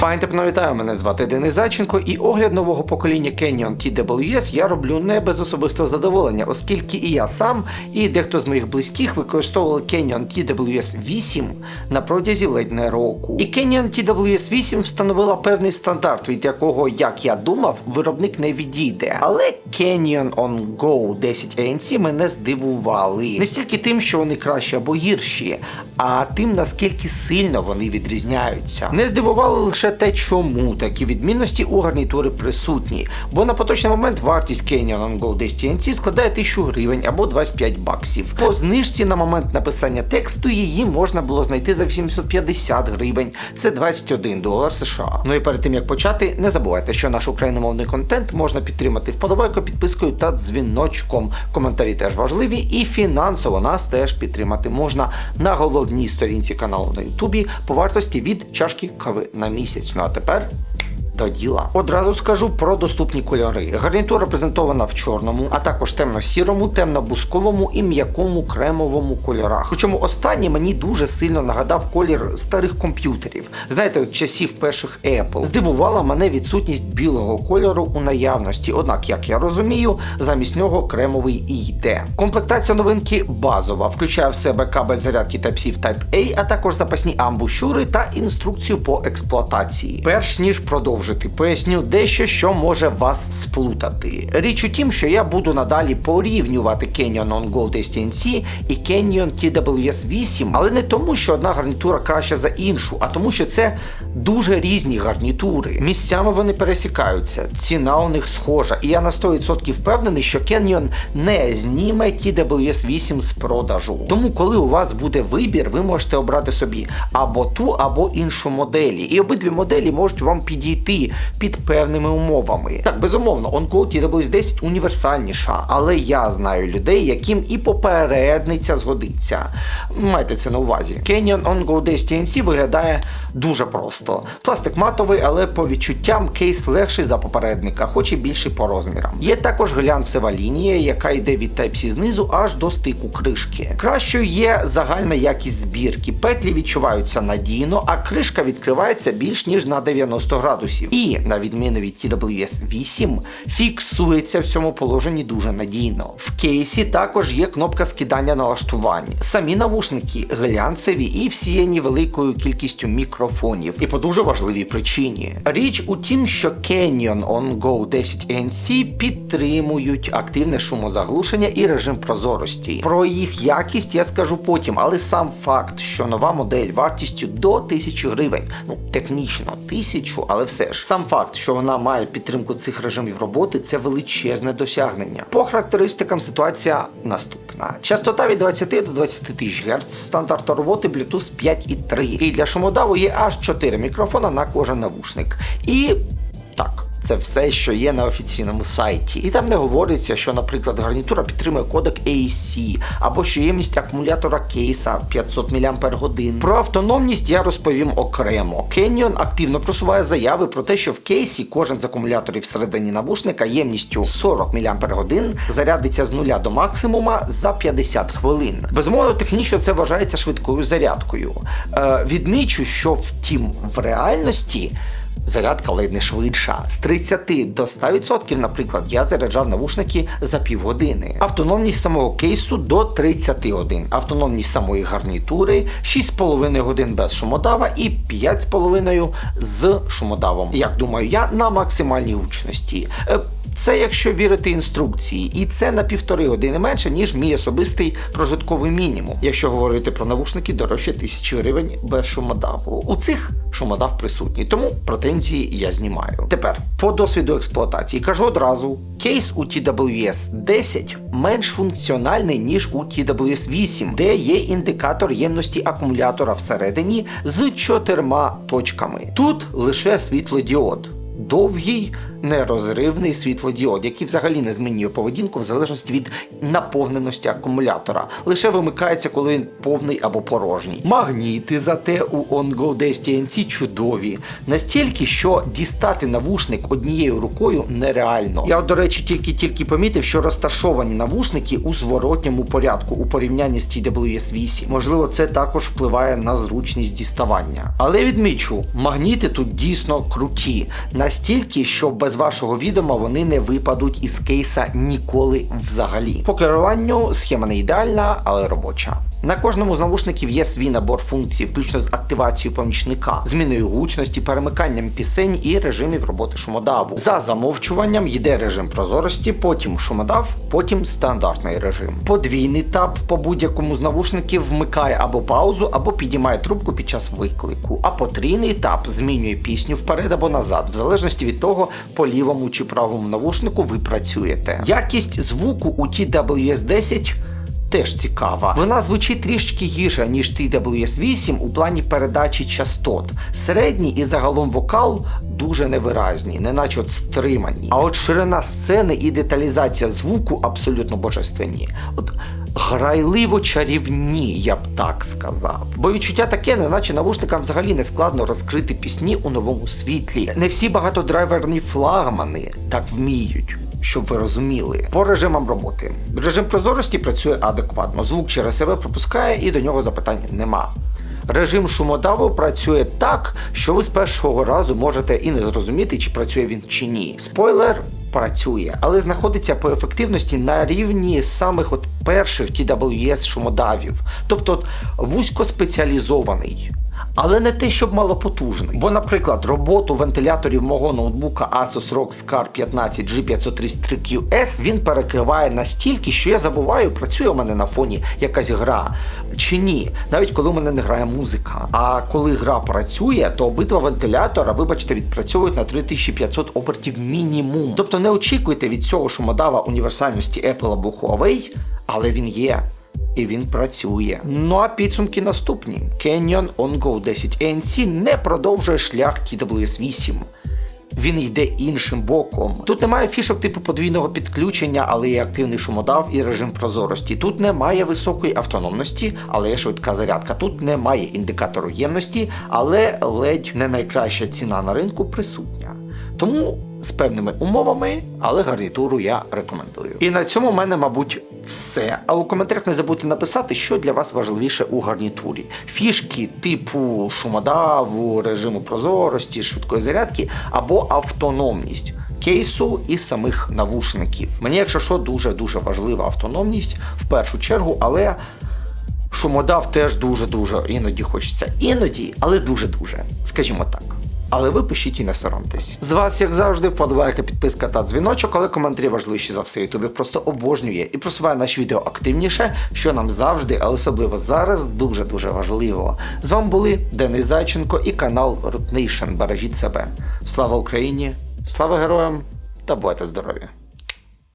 Та вітаю, мене звати Денис Зайченко, і огляд нового покоління Canyon TWS я роблю не без особистого задоволення, оскільки і я сам, і дехто з моїх близьких використовували Canyon TWS 8 на протязі ледь не року. І Canyon TWS 8 встановила певний стандарт, від якого, як я думав, виробник не відійде. Але Canyon On Go 10 ANC мене здивували не стільки тим, що вони кращі або гірші, а тим, наскільки сильно вони відрізняються. Не здивувало лише те, чому такі відмінності у гарнітури присутні, бо на поточний момент вартість Canyon On Go 10 ANC складає 1000 гривень або 25 баксів. По знижці на момент написання тексту її можна було знайти за 850 гривень. Це 21 долар США. Ну і перед тим як почати, не забувайте, що наш україномовний контент можна підтримати вподобайкою, підпискою та дзвіночком. Коментарі теж важливі, і фінансово нас теж підтримати можна на головній сторінці каналу на Ютубі по вартості від чашки кави на місяць. Ну а тепер. До діла. Одразу скажу про доступні кольори. Гарнітура презентована в чорному, а також темно-сірому, темно-бусковому і м'якому кремовому кольорах. Причому останній мені дуже сильно нагадав колір старих комп'ютерів. Знаєте, часів перших Apple. Здивувала мене відсутність білого кольору у наявності. Однак, як я розумію, замість нього кремовий і йде. Комплектація новинки базова, включає в себе кабель зарядки Type-C в Type-A, а також запасні амбушюри та інструкцію по експлуатації. Перш ніж продовжити, поясню дещо, що може вас сплутати. Річ у тім, що я буду надалі порівнювати Canyon On Go DSTNC і Canyon TWS 8, але не тому, що одна гарнітура краща за іншу, а тому, що це дуже різні гарнітури. Місцями вони пересікаються, ціна у них схожа, і я на 100% впевнений, що Canyon не зніме TWS 8 з продажу. Тому, коли у вас буде вибір, ви можете обрати собі або ту, або іншу моделі. І обидві моделі можуть вам підійти під певними умовами. Так, безумовно, OnCode TWS 10 універсальніша, але я знаю людей, яким і попередниця згодиться. Майте це на увазі. Canyon OnGo 10 TNC виглядає дуже просто. Пластик матовий, але по відчуттям кейс легший за попередника, хоч і більший по розмірам. Є також глянцева лінія, яка йде від Type-C знизу аж до стику кришки. Кращою є загальна якість збірки. Петлі відчуваються надійно, а кришка відкривається більш ніж на 90 градусів. І, на відміну від TWS 8, фіксується в цьому положенні дуже надійно. В кейсі також є кнопка скидання налаштувань. Самі навушники глянцеві і всіяні великою кількістю мікрофонів. І по дуже важливій причині. Річ у тім, що Canyon On Go 10 ANC підтримують активне шумозаглушення і режим прозорості. Про їх якість я скажу потім, але сам факт, що нова модель вартістю до 1000 гривень, ну технічно 1000, але все ж сам факт, що вона має підтримку цих режимів роботи, це величезне досягнення. По характеристикам ситуація наступна: частота від 20 до 20 тисяч Гц, стандарт роботи Bluetooth 5.3. І для шумодаву є аж 4 мікрофона на кожен навушник. І. Це все, що є на офіційному сайті. І там не говориться, що, наприклад, гарнітура підтримує кодек AC, або що ємність акумулятора кейса 500 мАч. Про автономність я розповім окремо. Canyon активно просуває заяви про те, що в кейсі кожен з акумуляторів всередині навушника ємністю 40 мАч зарядиться з нуля до максимума за 50 хвилин. Безумовно, технічно це вважається швидкою зарядкою. Е, відмічу, що втім в реальності. Зарядка ледь не швидша. З 30 до 100%, наприклад, я заряджав навушники за півгодини. Автономність самого кейсу до 30 годин. Автономність самої гарнітури 6,5 годин без шумодава і 5,5 з шумодавом. Як думаю, я на максимальній гучності. Е, Це якщо вірити інструкції, і це на півтори години менше, ніж мій особистий прожитковий мінімум. Якщо говорити про навушники, дорожче тисячі гривень без шумодаву. У цих шумодав присутній, тому претензії я знімаю. Тепер по досвіду експлуатації кажу одразу: кейс у TWS 10 менш функціональний ніж у TWS 8, де є індикатор ємності акумулятора всередині з чотирма точками. Тут лише світлодіод довгий нерозривний світлодіод, який взагалі не змінює поведінку в залежності від наповненості акумулятора. Лише вимикається, коли він повний або порожній. Магніти зате у OnGo DSTNC чудові. Настільки, що дістати навушник однією рукою нереально. Я, до речі, тільки-тільки помітив, що розташовані навушники у зворотньому порядку у порівнянні з TWS 8. Можливо, це також впливає на зручність діставання. Але відмічу, магніти тут дійсно круті, настільки, що без вашого відома вони не випадуть із кейса ніколи взагалі. По керуванню схема не ідеальна, але робоча. На кожному з навушників є свій набор функцій, включно з активацією помічника, зміною гучності, перемиканням пісень і режимів роботи шумодаву. За замовчуванням йде режим прозорості, потім шумодав, потім стандартний режим. Подвійний таб по будь-якому з навушників вмикає або паузу, або підіймає трубку під час виклику. А потрійний таб змінює пісню вперед або назад, в залежності від того, по лівому чи правому навушнику ви працюєте. Якість звуку у TWS 10 теж цікава. Вона звучить трішки гірше, ніж TWS8 у плані передачі частот. Середній і загалом вокал дуже невиразні, неначе от стримані. А от ширина сцени і деталізація звуку абсолютно божественні. От грайливо чарівні, я б так сказав. Бо відчуття таке, неначе навушникам взагалі не складно розкрити пісні у новому світлі. Не всі багатодрайверні флагмани так вміють. Щоб ви розуміли, по режимам роботи. Режим прозорості працює адекватно, звук через себе пропускає і до нього запитань нема. Режим шумодаву працює так, що ви з першого разу можете і не зрозуміти, чи працює він чи ні. Спойлер працює, але знаходиться по ефективності на рівні самих от перших TWS шумодавів, тобто вузькоспеціалізований. Але не те, щоб малопотужний. Бо, наприклад, роботу вентиляторів мого ноутбука Asus ROG Scar 15 G533QS він перекриває настільки, що я забуваю, працює у мене на фоні якась гра чи ні, навіть коли у мене не грає музика. А коли гра працює, то обидва вентилятора, вибачте, відпрацьовують на 3500 обертів мінімум. Тобто не очікуйте від цього шумодава універсальності Apple або Huawei, але він є. І він працює. Ну а підсумки наступні: Canyon OnGo 10 ANC не продовжує шлях TWS 8. Він йде іншим боком. Тут немає фішок типу подвійного підключення, але є активний шумодав і режим прозорості. Тут немає високої автономності, але є швидка зарядка. Тут немає індикатору ємності, але ледь не найкраща ціна на ринку присутня. Тому з певними умовами, але гарнітуру я рекомендую. І на цьому в мене, мабуть, все. А у коментарях не забудьте написати, що для вас важливіше у гарнітурі. Фішки типу шумодаву, режиму прозорості, швидкої зарядки або автономність. Кейсу і самих навушників. Мені, якщо що, дуже дуже важлива автономність в першу чергу, але шумодав теж дуже-дуже іноді хочеться. Іноді, але дуже-дуже. Скажімо так. Але ви пишіть і не соромтесь. З вас, як завжди, вподобайка, підписка та дзвіночок, але коментарі важливіші за все. Ютубі просто обожнює і просуває наші відео активніше, що нам завжди, але особливо зараз, дуже-дуже важливо. З вами були Денис Зайченко і канал Root Nation. Бережіть себе. Слава Україні! Слава героям та будьте здорові!